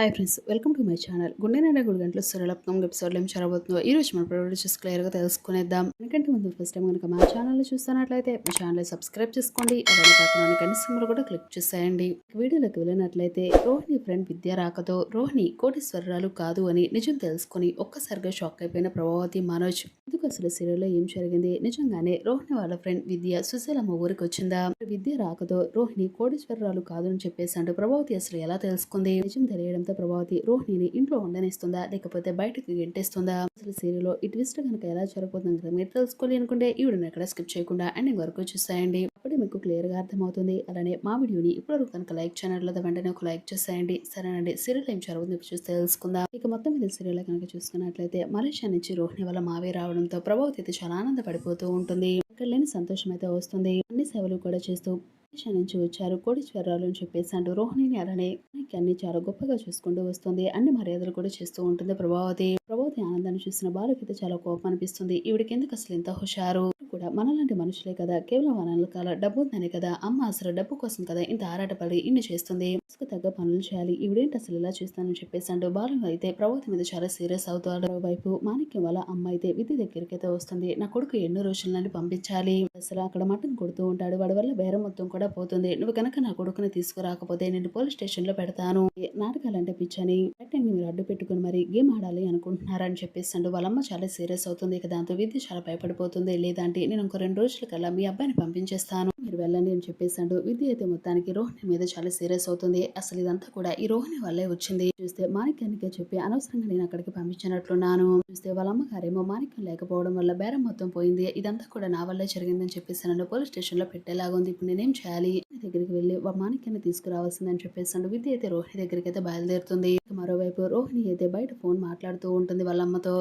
Hi friends welcome to my channel గుండె నిండా గుడి గంటలు సురళప్నం ఎపిసోడ్లో ఏం జరగబోతుందో ఈ రోజు మన ప్రోడక్ట్ చూసి క్లియర్గా తెలుసుకునేద్దాం. ఎందుకంటే ముందు ఫస్ట్ టైం కనుక మా ఛానల్లో చూస్తున్నట్లయితే మా ఛానల్ సబ్స్క్రైబ్ చేసుకోండి. అలాగే పక్కన కనీస కూడా క్లిక్ చేసేయండి. వీడియోలోకి వెళ్ళినట్లయితే రోహిణి ఫ్రెండ్ విద్య రాకతో రోహిణి కోటీశ్వరరాలు కాదు అని నిజం తెలుసుకుని ఒక్కసారిగా షాక్ అయిపోయిన ప్రభావతి మనోజ్. ఎందుకు అసలు సీరియల్లో ఏం జరిగింది? నిజంగానే రోహిణి వాళ్ళ ఫ్రెండ్ విద్య సుశీలమ్మ ఊరికి వచ్చిందా? విద్య రాకతో రోహిణి కోటీశ్వరరాలు కాదు అని చెప్పేసి అంటూ ప్రభావతి అసలు ఎలా తెలుసుకుంది? నిజం తెలియడంతో ప్రభావతి రోహిణిని ఇంట్లో ఉండనిస్తుందా? లేకపోతే బయటకు గెంటేస్తుందా? అసలు సీరియల్లో ఈ ట్విస్ట్ కనుక ఎలా జరగబోతుంది కనుక మీరు తెలుసుకోవాలి అనుకుంటే ఈ వీడియోని ఎక్కడ స్కిప్ చేయకుండా అండ్ వరకు చూసేయండి. అప్పుడే మీకు క్లియర్గా అర్థమవుతుంది. అలానే మా వీడియోని ఇప్పుడు కనుక లైక్ ఛానల్ వెంటనే ఒక లైక్ చేసేయండి. సరేనండి. సీరియల్ ఏం జరుగుతుంది చూస్తే చూసి తెలుసుకుందాం. ఇక మొత్తం మీద సీరియల్ కనుక చూసుకున్నట్లయితే మలేషియా నుంచి రోహిణి వల్ల మావే రావడంతో ప్రభావతి అయితే చాలా ఆనందపడిపోతూ ఉంటుంది. అక్కడ లేని సంతోషం అయితే వస్తుంది. అన్ని సేవలు కూడా చేస్తూ మలేషియా నుంచి వచ్చారు కోటీశ్వరరాలు అని చెప్పేసి అంటూ రోహిణిని అలానే మనకి అన్ని చాలా గొప్పగా చూసుకుంటూ వస్తుంది. అన్ని మర్యాదలు కూడా చేస్తూ ఉంటుంది ప్రభావతి. ప్రభావతి ఆనందాన్ని చూసిన బాలుకైతే చాలా కోపం అనిపిస్తుంది. ఈవిడికి ఎందుకు అసలు ఇంత హుషారు? కూడా మనలాంటి మనుషులే కదా. కేవలం అనలకాల డబ్బు ఉందనే కదా. అమ్మ అసలు డబ్బు కోసం కదా ఇంత ఆరాటపడి ఇన్ని చేస్తుంది. మనసుకు తగ్గ పనులు చేయాలి. ఈవిడేంటి అసలు ఇలా చేస్తానని చెప్పేసి అంటూ బాలు అయితే ప్రభుత్వం మీద చాలా సీరియస్ అవుతాడు. వైపు మాణిక్యం వల్ల అమ్మ అయితే విధి దగ్గరికి అయితే వస్తుంది. నా కొడుకు ఎన్నో రోజుల నుండి పంపించాలి. అసలు అక్కడ మటన్ కొడుతూ ఉంటాడు. వాడి వల్ల బేరం మొత్తం కూడా పోతుంది. నువ్వు కనుక నా కొడుకుని తీసుకురాకపోతే నేను పోలీస్ స్టేషన్లో పెడతాను నాటకాలంటే పిచ్చని. యాక్టింగ్ మీరు అడ్డు పెట్టుకుని మరి గేమ్ ఆడాలి అనుకుంటున్నారని చెప్పేసి అంటూ వాళ్ళమ్మ చాలా సీరియస్ అవుతుంది ఇక దాంతో విద్య చాలా భయపడిపోతుంది. లేదంటే నేను ఇంకో రెండు రోజుల కల్లా మీ అబ్బాయిని పంపించేస్తాను. మీరు వెళ్ళండి అని చెప్పేసాడు విద్య అయితే మొత్తానికి రోహిణి మీద చాలా సీరియస్ అవుతుంది. అసలు ఇదంతా కూడా ఈ రోహిణి వల్లే వచ్చింది. చూస్తే మాణిక్యానికే చెప్పి అనవసరంగా నేను అక్కడికి పంపించినట్లున్నాను. చూస్తే వాళ్ళ అమ్మగారేమో మాణిక్యం లేకపోవడం వల్ల బేరం మొత్తం పోయింది. ఇదంతా కూడా నా వల్లే జరిగిందని చెప్పేసాను పోలీస్ స్టేషన్లో పెట్టేలాగుంది ఇప్పుడు నేనేం చేయాలి? దగ్గరికి వెళ్ళి మాణిక్యాన్ని తీసుకురావాల్సిందని చెప్పేసాడు విద్య అయితే రోహిణి దగ్గరికి అయితే బయలుదేరుతుంది మరోవైపు రోహిణి అయితే బయట ఫోన్ మాట్లాడుతూ ఉంటుంది వాళ్ళ అమ్మతో.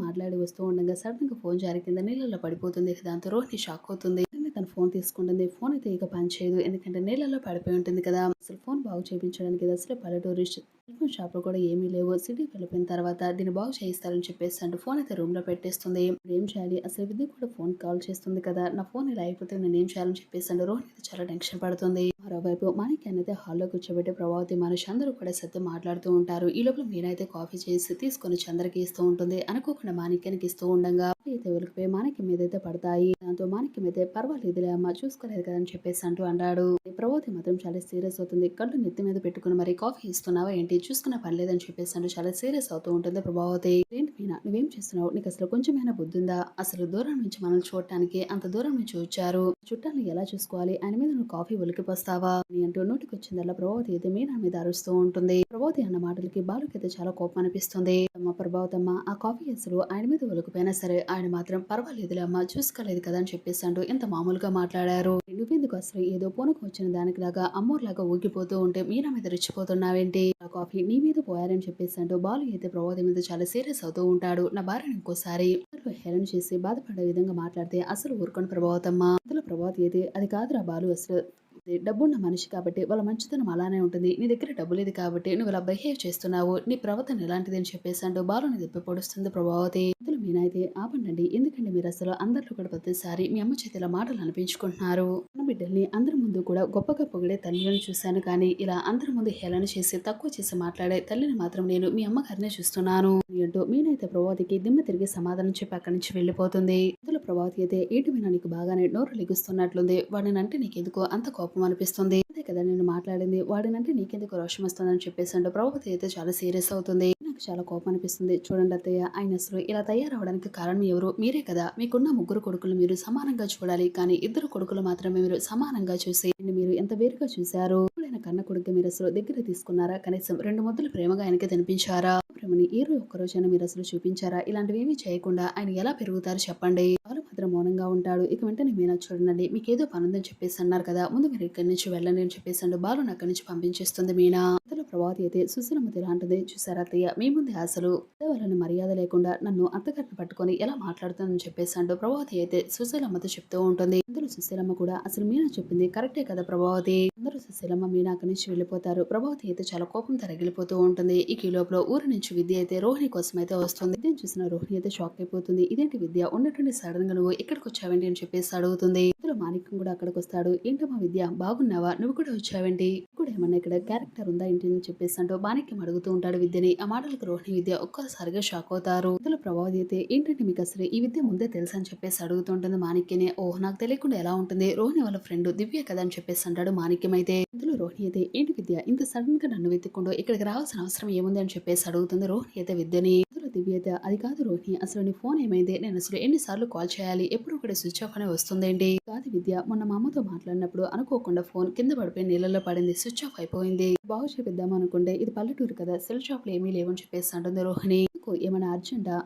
మాట్లాడి వస్తూ ఉండగా సడన్గా ఫోన్ జారి కింద నీళ్ళలో పడిపోతుంది. కదా దాంతో రోహిణి షాక్ అవుతుంది. తను ఫోన్ తీసుకుంటుంది ఫోన్ అయితే ఇక పనిచేయదు ఎందుకంటే నీళ్ళలో పడిపోయి ఉంటుంది కదా. అసలు ఫోన్ బాగు చేయించడానికి అసలు పల్లెటూరు టెలిఫోన్ షాప్లో కూడా ఏమీ లేవు. సిటీకి వెళ్ళిపోయిన తర్వాత దీన్ని బాగు చేయిస్తారని చెప్పేసి అంటూ ఫోన్ అయితే రూమ్లో పెట్టేస్తుంది. ఏం చేయాలి? అసలు విద్య కూడా ఫోన్ కాల్ చేస్తుంది కదా. నా ఫోన్ ఇలా అయిపోతే నేను ఏం చేయాలని చెప్పేసి అంటూ రోహిణి అయితే చాలా టెన్షన్ పడుతుంది. మరోవైపు మనకి అయితే హాల్లో కూర్చోబెట్టి ప్రభావతి మనిషి అందరూ కూడా సత్యం మాట్లాడుతూ ఉంటారు. ఈ లోపల మీరైతే కాఫీ చేసి తీసుకొని చంద్రకి ఇస్తూ ఉంటుంది. అనుకోకుండా మాణిక్యానికి ఇస్తూ ఉండగా అయితే ఉలికిపోయి మాణిక్యం మీద అయితే పడతాయి. దాంతో మాణిక్యం అయితే లేదులే అమ్మ చూసుకోలేదు కదా అని చెప్పేసి అంటూ అన్నాడు ప్రభావతి మాత్రం చాలా సీరియస్ అవుతుంది. కళ్ళు నెత్తి మీద పెట్టుకుని మరి కాఫీ ఇస్తున్నావా ఏంటి? చూసుకున్న పర్లేదని చెప్పేసి అంటూ చాలా సీరియస్ అవుతూ ఉంటుంది ప్రభావతి. ఏంటి మీనా నువ్వేం చేస్తున్నావు? నీకు అసలు కొంచెమైనా బుద్ధి ఉందా? అసలు దూరం నుంచి మనల్ని చూడటానికి అంత దూరం నుంచి వచ్చారు. చుట్టాలను ఎలా చూసుకోవాలి? ఆయన మీద నువ్వు కాఫీ ఒలికిపోస్తావా? అని అంటూ నోటికి వచ్చిందల్లా ప్రభావతి అయితే మీనా మీద అరుస్తూ ఉంటుంది. ప్రభావతి అన్న మాటలకి బాలుకి అయితే చాలా కోపం అనిపిస్తుంది. అమ్మ ప్రభావతమ్మ ఆ కాఫీ అసలు ఆయన మీద ఒలికిపోయినా సరే ఆయన మాత్రం పర్వాలేదులే అమ్మ చూసుకోలేదు కదా అని చెప్పేసి అంటూ మామూలు మామూలుగా మాట్లాడారు. నువ్వెందుకు అసలు ఏదో పూనకు వచ్చిన దానికిలాగా అమ్మోర్లాగా ఊగిపోతూ ఉంటే మీనా మీద రెచ్చిపోతున్నావేంటి నా కాఫీ నీ మీద పోయారని చెప్పేసి అంటూ బాలు అయితే ప్రభావతి మీద చాలా సీరియస్ అవుతూ ఉంటాడు. నా భార్యను ఇంకోసారి హేళన చేసి బాధపడే విధంగా మాట్లాడితే అసలు ఊరుకొని ప్రభావతమ్మ. అందులో ప్రభావతి అయితే అది కాదురా బాలు అసలు డబ్బున్న మనిషి కాబట్టి వాళ్ళ మంచితనం అలానే ఉంటుంది. నీ దగ్గర డబ్బు లేదు కాబట్టి నువ్వు ఇలా బిహేవ్ చేస్తున్నావు. నీ ప్రవర్తన ఎలాంటిది అని చెప్పేసి అంటూ బాలుని దెబ్బ పొడుస్తుంది ప్రభావతి. అందులో మీనైతే ఆపండి ఎందుకంటే మీరు అసలు అందరిలో కూడా ప్రతిసారి మీ అమ్మ చేతిలో మాటలు అనిపించుకుంటున్నారు. మన బిడ్డల్ని అందరి ముందు కూడా గొప్పగా పొగిడే తల్లిని చూశాను కానీ ఇలా అందరి ముందు హేళన చేసి తక్కువ చేసి మాట్లాడే తల్లిని మాత్రం నేను మీ అమ్మగారినే చూస్తున్నాను. అంటూ మీనైతే ప్రభావతికి దిమ్మ తిరిగి సమాధానం చెప్పి అక్కడి నుంచి వెళ్ళిపోతుంది. అందులో ప్రభావతి అయితే ఏటి మీనా నీకు బాగానే నోరు లెగుస్తున్నట్లుంది. వాడిని అంటే నీకెందుకో అంత కోపం అనిపిస్తుంది. అదే కదా నేను మాట్లాడింది. వాడినంటే నీకెందుకు రోషం వస్తుందని చెప్పేసి అంటే ప్రభావతి అయితే చాలా సీరియస్ అవుతుంది. నాకు చాలా కోపం అనిపిస్తుంది. చూడండి అత్తయ్య ఆయన అసలు ఇలా తయారవడానికి కారణం ఎవరు? మీరే కదా. మీకున్న ముగ్గురు కొడుకులు మీరు సమానంగా చూడాలి. కానీ ఇద్దరు కొడుకులు మాత్రమే మీరు సమానంగా చూసి మీరు ఎంత వేరుగా చూశారు? ఆయన కన్న కొడుకు మీరు అసలు దగ్గర తీసుకున్నారా? కనీసం రెండు ముద్దలు ప్రేమగా ఆయనకి తినిపించారా? ప్రేమని ఏ రోజు ఒక్కరోజైనా మీరు అసలు చూపించారా? ఇలాంటివి ఏమీ చేయకుండా ఆయన ఎలా పెరుగుతారు చెప్పండి. మౌనంగా ఉంటాడు. ఇక వెంటనే మీనా చూడండి. మీకు ఏదో పనుందని చెప్పేసి అన్నారు కదా. ముందు మీరు ఇక్కడి నుంచి వెళ్ళండి అని చెప్పేసి అంటూ బాలు అక్కడి నుంచి పంపించేస్తుంది మీనా. ప్రభావతి అయితే సుశీలమ్మ లాంటిది చూసారా అత్తయ్య మీ ముందే అసలు వాళ్ళని మర్యాద లేకుండా నన్ను అత్తగారిని పట్టుకొని ఎలా మాట్లాడుతుందని చెప్పేసాడు ప్రభావతి అయితే సుశీలమ్మతో చెప్తూ ఉంటుంది. అందరూ సుశీలమ్మ కూడా అసలు మీనా చెప్పింది కరెక్టే కదా ప్రభావతి? అందరూ సుశీలమ్మ మీనా అక్కడి నుంచి వెళ్ళిపోతారు. ప్రభావతి అయితే చాలా కోపం తరగిలిపోతూ ఉంటుంది. ఈ లోపల ఊరి నుంచి విద్య అయితే రోహిణి కోసం అయితే వస్తుంది. విద్యను చూసిన రోహిణి అయితే షాక్ అయిపోతుంది. ఇదేంటి విద్య? ఉన్నటువంటి సడన్గా నువ్వు ఎక్కడికి వచ్చావేంటి అని చెప్పేసి అడుగుతుంది. ఇందులో మాణిక్యం కూడా అక్కడికి వస్తాడు. ఏంటమ్మా విద్య? బాగున్నావా? నువ్వు కూడా వచ్చావేంటి? కూడా ఏమన్నా ఇక్కడ క్యారెక్టర్ ఉందా ఏంటి? అని చెప్పేసి అంటూ మాణిక్యం అడుగుతూ ఉంటాడు విద్యని. ఆ మాటలకు రోహిణి విద్య ఒక్కసారిగా షాక్ అవుతారు. ఇందులో ప్రభావతి అయితే ఏంటంటే మీకు అసలు ఈ విద్య ముందే తెలుసు? అని చెప్పేసి అడుగుతుంటుంది మాణిక్యని. ఓహ్ నాకు తెలియకుండా ఎలా ఉంటుంది? రోహిణి వాళ్ళ ఫ్రెండ్ దివ్య కదా? అని చెప్పేసి అంటాడు మాణిక్యం అయితే. ఇందులో రోహిణి అయితే ఏంటి విద్య? ఇంత సడన్గా నన్ను వెతుక్కుంటూ ఇక్కడికి రావాల్సిన అవసరం ఏముంది? అని చెప్పేసి అడుగుతుంది రోహిణి అయితే విద్యని. దివ్య అది కాదు రోహిణి అసలు నీ ఫోన్ ఏమైంది? నేను అసలు ఎన్నిసార్లు కాల్ చేయాలి? ఎప్పుడు ఒకటి స్విచ్ ఆఫ్ అనే వస్తుందేంటి? కాదు విద్య మొన్న మా అమ్మతో మాట్లాడినప్పుడు అనుకోకుండా ఫోన్ కింద పడిపోయి నీళ్ళలో పడింది స్విచ్ ఆఫ్ అయిపోయింది. బాగు చేపిద్దాం అనుకుంటే ఇది పల్లెటూరు కదా సెల్ షాప్లు ఏమీ లేవని చెప్పేసి అంటుంది రోహిణి. ఏమైనా అర్జెంటా?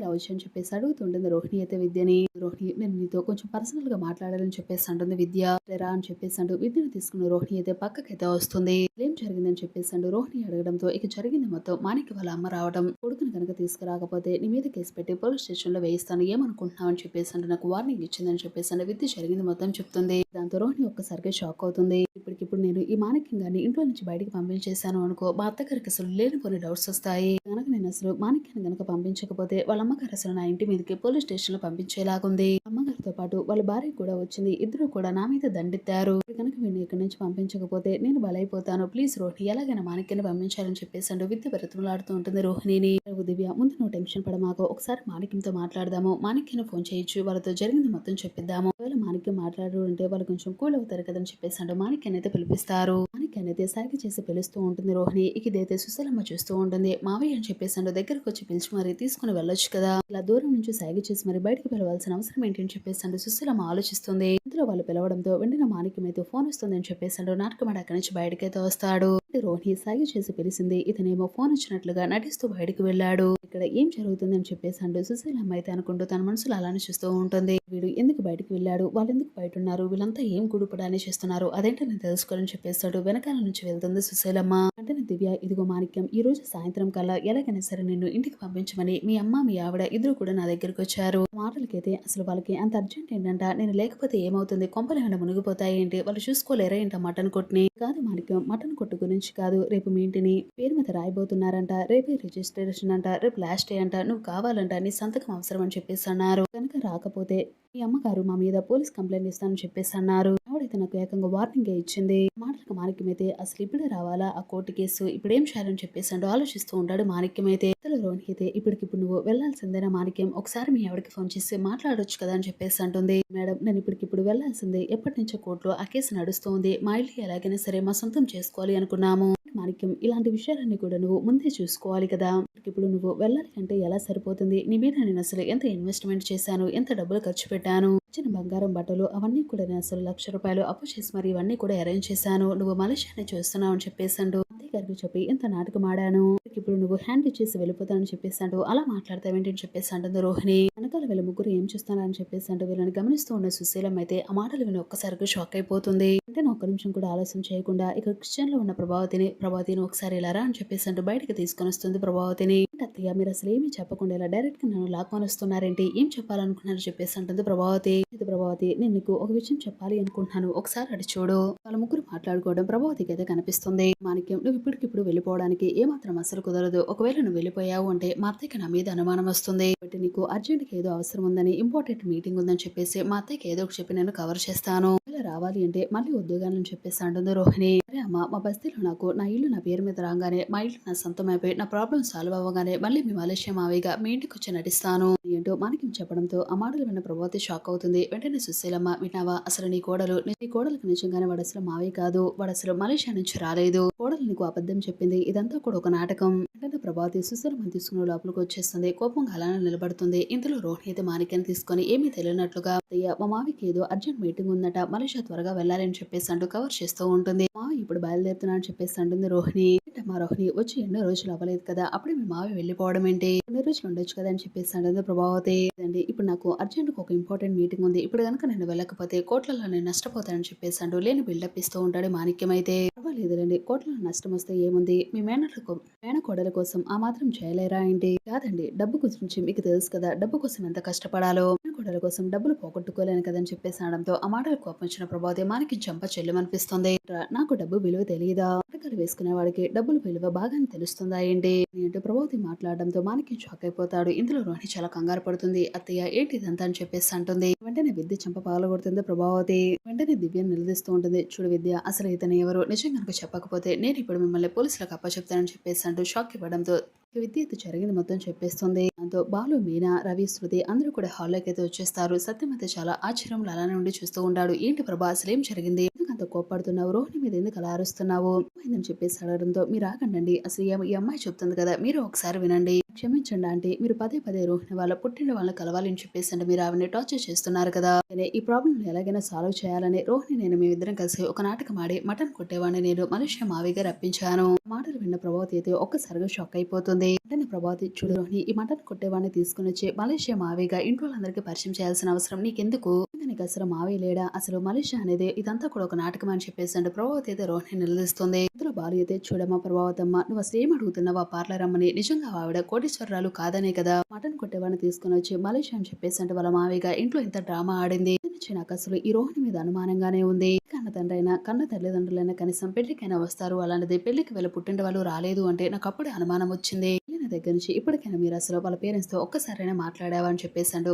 రావచ్చు అని చెప్పేసి అడుగుతుంటుంది. రోహిణి అయితే విద్యని రోహిణి నేను నీతో కొంచెం పర్సనల్గా మాట్లాడాలని చెప్పేసి అంటుంది. విద్య రా అని చెప్పేసి అంటూ విద్యను తీసుకున్న రోహిణి అయితే పక్కకైతే వస్తుంది. ఏం జరిగిందని చెప్పేసి అంటూ రోహిణి అడగడంతో ఇక జరిగింది మొత్తం మానికి వాళ్ళ అమ్మ రావడం. కొడుకుని కనుక తీసుకురాకపోతే నీ మీద కేసు పెట్టి పోలీస్ స్టేషన్లో వేయిస్తాను. ఏమనుకుంటున్నావు అని చెప్పేసి అంటే నాకు వార్నింగ్ ఇచ్చిందని చెప్పేసి అంటే విద్య జరిగింది మొత్తం చెప్తుంది. దాంతో రోహిణి ఒక్కసారిగా షాక్ అవుతుంది. ఇప్పటికిప్పుడు నేను ఈ మాణిక్యం గారిని ఇంట్లో నుంచి బయటికి పంపించేశాను అనుకో మా అత్తగారికి అసలు లేని కొన్ని డౌట్స్ వస్తాయి. కనుక నేను అసలు మాణిక్యాన్ని గనక పంపించకపోతే వాళ్ళ అమ్మగారు అసలు నా ఇంటి మీదకి పోలీస్ స్టేషన్లో పంపించేలాగుంది. అమ్మగారితో పాటు వాళ్ళ భార్య కూడా వచ్చింది. ఇద్దరు కూడా నా మీద దండెత్తారు. కనుక వీడిని ఇక్కడి నుంచి పంపించకపోతే నేను బలైపోతాను. ప్లీజ్ రోహిణి ఎలాగైనా మాణిక్యాన్ని పంపించాలని చెప్పేసి విద్య బ్రతులాడుతూ ఉంటుంది రోహిణిని. దివ్య ముందు నువ్వు టెన్షన్ పడమాకు. ఒకసారి మాణిక్యంతో మాట్లాడదాము. మాణిక్యను ఫోన్ చేయొచ్చు. వాళ్ళతో జరిగింది మొత్తం చెప్పిద్దాము. ఒకవేళ మాణిక్యం మాట్లాడు అంటే వాళ్ళు కొంచెం కూల్ అవుతారు కదని చెప్పేసి మాణిక్యాన్ని అయితే పిలిపిస్తారు. మాణిక్యాన్ని అయితే సాగి చేసి పిలుస్తూ ఉంటుంది రోహిణి. ఇక ఇదైతే సుశలమ్మ చూస్తూ ఉంటుంది. మావయ్య అని చెప్పేసి అంటే దగ్గరకు వచ్చి పిలిచి మరి తీసుకుని వెళ్ళొచ్చు కదా? ఇలా దూరం నుంచి సైగ చేసి మరి బయటికి పిలవాల్సిన అవసరం ఏంటి అని చెప్పేసి అంటే సుశీలమ్మ ఆలోచిస్తుంది. ఇందులో వాళ్ళు పిలవడంతో వెంటనే మాణిక్యం అయితే ఫోన్ వస్తుంది అని చెప్పేసి అంటే నాటకమాడ అక్కడి నుంచి బయటకైతే వస్తాడు. రోహిణి సాగి చేసి పిలిచింది ఇతనేమో ఫోన్ వచ్చినట్లుగా నటిస్తూ బయటికి వెళ్ళాడు. ఇక్కడ ఏం జరుగుతుంది అని చెప్పేసి అంటూ సుశీలమ్మ అయితే అనుకుంటూ తన మనసులో అలానే చూస్తూ ఉంటుంది. వీడు ఎందుకు బయటకు వెళ్ళాడు? వాళ్ళు ఎందుకు బయట ఉన్నారు? వీళ్ళంతా ఏం గుడుపడాన్ని చేస్తున్నారు? అదేంటో నేను తెలుసుకోవాలని చెప్పేస్తాడు వెనకాల నుంచి వెళ్తుంది సుశీలమ్మ. అంటే దివ్య ఇదిగో మాణిక్యం ఈ రోజు సాయంత్రం కల్లా ఎలాగైనా సరే నిన్ను ఇంటికి పంపించమని మీ అమ్మ మీ ఆవిడ ఇద్దరు కూడా నా దగ్గరికి వచ్చారు. మాటలకైతే అసలు వాళ్ళకి అంత అర్జెంట్ ఏంటంట? నేను లేకపోతే ఏమవుతుంది? కొంపలు మునిగిపోతాయి ఏంటి? వాళ్ళు చూసుకోలేరా ఏంట మటన్ కొట్టుని కాదు మాణిక్యం మటన్ కొట్టు గురించి కాదు. రేపు మీ ఇంటిని పేరు మీద రాయబోతున్నారంట. రేపే రిజిస్ట్రేషన్ అంట. రేపు లాస్ట్ డే అంట. నువ్వు కావాలంట. నీ సంతకం అవసరం అని చెప్పేసి అన్నారు. కనుక రాకపోతే మీ అమ్మగారు మా మీద పోలీస్ కంప్లైంట్ ఇస్తానని చెప్పేసి అన్నారు. ఆవిడైతే నాకు ఏకంగా వార్నింగ్ ఇచ్చింది. మాటలకు మాణిక్యమైతే అసలు ఇప్పుడే రావాలా? ఆ కోర్టు కేసు ఇప్పుడు ఏం చేయాలని చెప్పేసి అంటూ ఆలోచిస్తూ ఉంటాడు మాణిక్యమైతే. అసలు రోహిణి అయితే ఇప్పటికిప్పుడు నువ్వు వెళ్ళాలి వెళ్ళాల్సిందేనా మాణిక్యం ఒకసారి మీ ఆవిడకి ఫోన్ చేసి మాట్లాడొచ్చు కదా అని చెప్పేసి అంటుంది. మేడం నేను ఇప్పటికిప్పుడు వెళ్ళాల్సిందే ఎప్పటి నుంచో కోర్టులో ఆ కేసు నడుస్తోంది. మా ఇల్లు ఎలాగైనా సరే మా సొంతం చేసుకోవాలి అనుకున్నాము. మాణిక్యం ఇలాంటి విషయాలన్నీ కూడా నువ్వు ముందే చూసుకోవాలి కదా. ఇప్పుడు నువ్వు వెళ్ళాలి అంటే ఎలా సరిపోతుంది? నీ మీద నేను అసలు ఎంత ఇన్వెస్ట్మెంట్ చేశాను? ఎంత డబ్బులు ఖర్చు పెట్టాను? చిన్న బంగారం బట్టలు అవన్నీ కూడా నేను అసలు లక్ష రూపాయలు అప్పు చేసి మరి ఇవన్నీ కూడా అరేంజ్ చేశాను. నువ్వు మలేషియాని చూస్తున్నావు అని చెప్పేసాడు గారికి చెప్పి ఇంత నాటకం ఆడాను. ఇప్పుడు నువ్వు హ్యాండ్ ఇచ్చేసి వెళ్ళిపోతానని చెప్పేసాడు అలా మాట్లాడతావేంటి? అని చెప్పేసి అంటుంది రోహిణి. వెనకాల వీళ్ళ ముగ్గురు ఏం చూస్తానని చెప్పేసి అంటే వీళ్ళని గమనిస్తూ ఉన్న సుశీలం అయితే ఆ మాటలు విని ఒక్కసారిగా షాక్ అయిపోతుంది. అంటే ఒక్క నిమిషం కూడా ఆలస్యం చేయకుండా ఇక కిచెన్లో ఉన్న ప్రభావతిని ప్రభావతిని ఒకసారి ఇలా రా అని చెప్పేసి అంటూ బయటకు తీసుకొని వస్తుంది ప్రభావతిని. అత్తయ్య? మీరు అసలు ఏమీ చెప్పకుండా ఇలా డైరెక్ట్గా నన్ను లాక్కొని వస్తున్నారేంటి? ఏం చెప్పాలనుకున్నారని చెప్పేసి అంటుంది ప్రభావతి. ఇది ప్రభావతి నేను నీకు ఒక విషయం చెప్పాలి అనుకుంటున్నాను. ఒకసారి అడి చూడు. వాళ్ళ ముగ్గురు మాట్లాడుకోవడం ప్రభావతికి అయితే కనిపిస్తుంది. మాణిక్యం నువ్వు ఇప్పటికిప్పుడు వెళ్ళిపోవడానికి ఏమాత్రం అసలు కుదరదు. ఒకవేళ నువ్వు వెళ్ళిపోయావు అంటే మా అత్తయ్యకి నా మీద అనుమానం వస్తుంది. కాబట్టి నీకు అర్జెంట్ ఏదో అవసరం ఉందని ఇంపార్టెంట్ మీటింగ్ ఉందని చెప్పేసి మా అత్తయ్యకి ఏదో ఒకటి చెప్పి నేను కవర్ చేస్తాను. ఒకవేళ రావాలి అంటే మళ్ళీ ఉద్యోగాలను చెప్పేసి అంటుంది రోహిణి. అరే అమ్మ మా బస్తీలో నాకు నా ఇల్లు నా పేరు మీద రాగానే మా ఇల్లు నా సొంతం అయిపోయి నా ప్రాబ్లం సాల్వ్ అవ్వగానే మళ్ళీ మీ మలేషియా మావిగా మీ ఇంటికి వచ్చి నటిస్తాను ఏంటో మనకి చెప్పడంతో ఆ మాటలు విన్న ప్రభావతి షాక్ అవుతుంది. వెంటనే సుశీలమ్మ విన్నావా? అసలు నీ కోడలు నీ కోడలకు నిజంగానే వాడు అసలు మావి కాదు. వాడు అసలు మలేషియా నుంచి రాలేదు. కోడలు నీకు అబద్ధం చెప్పింది. ఇదంతా కూడా ఒక నాటకం. వెంటనే ప్రభావతి సుశీలమ్మ తీసుకుని లోపలికి వచ్చేస్తుంది. కోపంగా అలానే నిలబడుతుంది. ఇంతలో రోహిణి అయితే మాణిక్యాన్ని తీసుకొని ఏమీ తెలియనట్లుగా మా మావికి ఏదో అర్జెంట్ మీటింగ్ ఉందట. మలేషియా త్వరగా వెళ్ళాలని చెప్పేసి అంటూ కవర్ చేస్తూ ఉంటుంది. మావి ఇప్పుడు బయలుదేరుతున్నా అని చెప్పేసి అంటుంది రోహిణి. మా రోహిణి వచ్చి ఎన్నో రోజులు అవ్వలేదు కదా అప్పుడే మీ మావి వెళ్ళిపోవడం ఏంటి? ఎన్నో రోజులు ఉండొచ్చు కదా అని చెప్పేసి అంటే ప్రభావతి. అండి ఇప్పుడు నాకు అర్జెంట్ ఒక ఇంపార్టెంట్ మీటింగ్ ఉంది. ఇప్పుడు కనుక నేను వెళ్ళకపోతే కోట్లలో నేను నష్టపోతానని చెప్పేసి లేని బిల్డప్ ఇస్తూ ఉంటాడు మాణిక్యమైతే. పర్వాలేదులేండి కోట్లలో నష్టం వస్తే ఏముంది? మీ మేనర్లకు మేనకోడల కోసం ఆ మాత్రం చేయలేరా ఏంటి? కాదండి డబ్బు గురించి మీకు తెలుసు కదా డబ్బు కోసం ఎంత కష్టపడాలో? మేనకోడల కోసం డబ్బులు పోగొట్టుకోలేను కదని చెప్పేసి అనడంతో ఆ మాటలు కోపం వచ్చిన ప్రభావతి మానికి చంప చెల్లెమనిపిస్తుంది. "రా, నాకు డబ్బు విలువ తెలియదా పథకాలు వేసుకునే వాడికి డబ్బు డబ్బులు విలువ బాగానే తెలుస్తుందా ఏంటి? అంటూ ప్రభావతి మాట్లాడడంతో మానికి షాక్ అయిపోతాడు. ఇందులో రోహిణి చాలా కంగారు పడుతుంది. అత్తయ్య ఏంటి ఇదంతా అని చెప్పేసి అంటుంది. వెంటనే విద్య చెంప పగలగొడుతుంది ప్రభావతి. వెంటనే దివ్య నిలదీస్తూ ఉంటుంది. చూడు విద్య అసలు ఇతను ఎవరు? నిజంగా కనుక చెప్పకపోతే నేను ఇప్పుడు మిమ్మల్ని పోలీసులకు అప్పచెప్తానని చెప్పేసి అంటూ షాక్ ఇవ్వడంతో విద్య అయితే జరిగింది మొత్తం చెప్పేస్తుంది. దాంతో బాలు మీనా రవి శృతి అందరూ కూడా హాల్లోకి అయితే వచ్చేస్తారు. సత్యం అయితే చాలా ఆశ్చర్యంలో అలానే ఉండి చూస్తూ ఉంటాడు. ఏంటి ప్రభా అసలు ఏం జరిగింది? అంత కోప్పడుతున్నావు? రోహిణి మీద ఎందుకు అలా అరుస్తున్నావు? ఏమైందని చెప్పేసి అడగడంతో మీరు ఆగండి అసలు ఈ- ఈ అమ్మాయి చెప్తుంది కదా మీరు ఒకసారి వినండి. క్షమించండి ఆంటీ. మీరు పదే పదే రోహిణి వాళ్ళ పుట్టిన వాళ్ళని కలవాలని చెప్పేసి అంటే. మీరు ఆవిడని టార్చర్ చేస్తున్నారు కదా. ఈ ప్రాబ్లం ఎలాగైనా సాల్వ్ చేయాలని రోహిణి నేను మేమిద్దరం కలిసి ఒక నాటకం ఆడి మటన్ కొట్టేవాడిని నేను. మలేషియా మావిగా రప్పించాను. మాటలు విన్న ప్రభావతి అయితే ఒక్కసారిగా షాక్ అయిపోతుంది. వెంటనే ప్రభావతి చూడు రోహిణి ఈ మటన్ కొట్టేవాడిని తీసుకుని వచ్చి మలేషియా మావిగా ఇంట్లో వాళ్ళందరికీ పరిచయం చేయాల్సిన అవసరం నీకెందుకు? నీకు అసలు మావి లేడా? అసలు మలేషియా అనేది ఇదంతా కూడా ఒక నాటకం అని చెప్పేసి అంటే ప్రభావతి అయితే రోహిణి నిలదీస్తుంది. ఇందులో బాలు అయితే చూడమ్మా ప్రభావతమ్మ నువ్వు అసలు ఏం అడుగుతున్నావు పార్లర్ అమ్మని నిజంగా ఆవిడ కోటీశ్వరరాలు కాదనే కదా? మటన్ కొట్టేవాడిని తీసుకుని వచ్చి మలేషియా అని చెప్పేసి అంటే వాళ్ళ మావిగా ఇంట్లో ఇంత డ్రామా ఆడింది. నాకు అసలు ఈ రోహిణి మీద అనుమానంగానే ఉంది. కన్న తండ్రి అయినా కన్న తల్లిదండ్రులైనా కనీసం పెళ్ళికైనా వస్తారు. అలాంటిది పెళ్ళికి వెళ్ళి పుట్టిన వాళ్ళు రాలేదు అంటే నాకు అప్పుడే అనుమానం వచ్చింది. దగ్గర నుంచి ఇప్పటికైనా మీరు అసలు వాళ్ళ పేరెంట్స్తో ఒక్కసారైనా మాట్లాడావా అని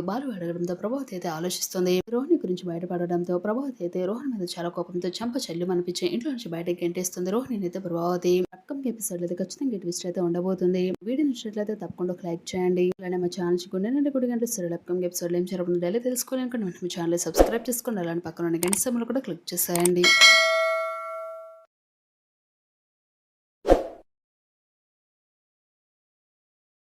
బాలు అడగడంతో ప్రభావతి అయితే ఆలోచిస్తుంది. రోహిణి గురించి బయటపడడంతో ప్రభావతి అయితే రోహిణి మీద చాలా కోపంతో చంప చెల్లు అనిపించి ఇంట్లో నుంచి బయటకు గెంటేస్తుంది. రోహిణి అయితే ప్రభావతి అక్కం ఎపిసోడ్ అయితే ఖచ్చితంగా ట్విస్ట్ అయితే ఉండబోతుంది. వీడియో నచ్చినట్లయితే తప్పకుండా లైక్ చేయండి. అలానే మా ఛానల్ గుండె నుండి గుడి గంటలు సరే అప్కమింగ్ ఎపిసోడ్ ఏం జరుగుతుందో డైలీ తెలుసుకోవాలనుకుంటే వెంటనే మా ఛానల్ సబ్స్క్రైబ్ చేసుకోండి. అలాంటి పక్కన ఉన్న గంట సమయంలో కూడా క్లిక్ చేసేయండి.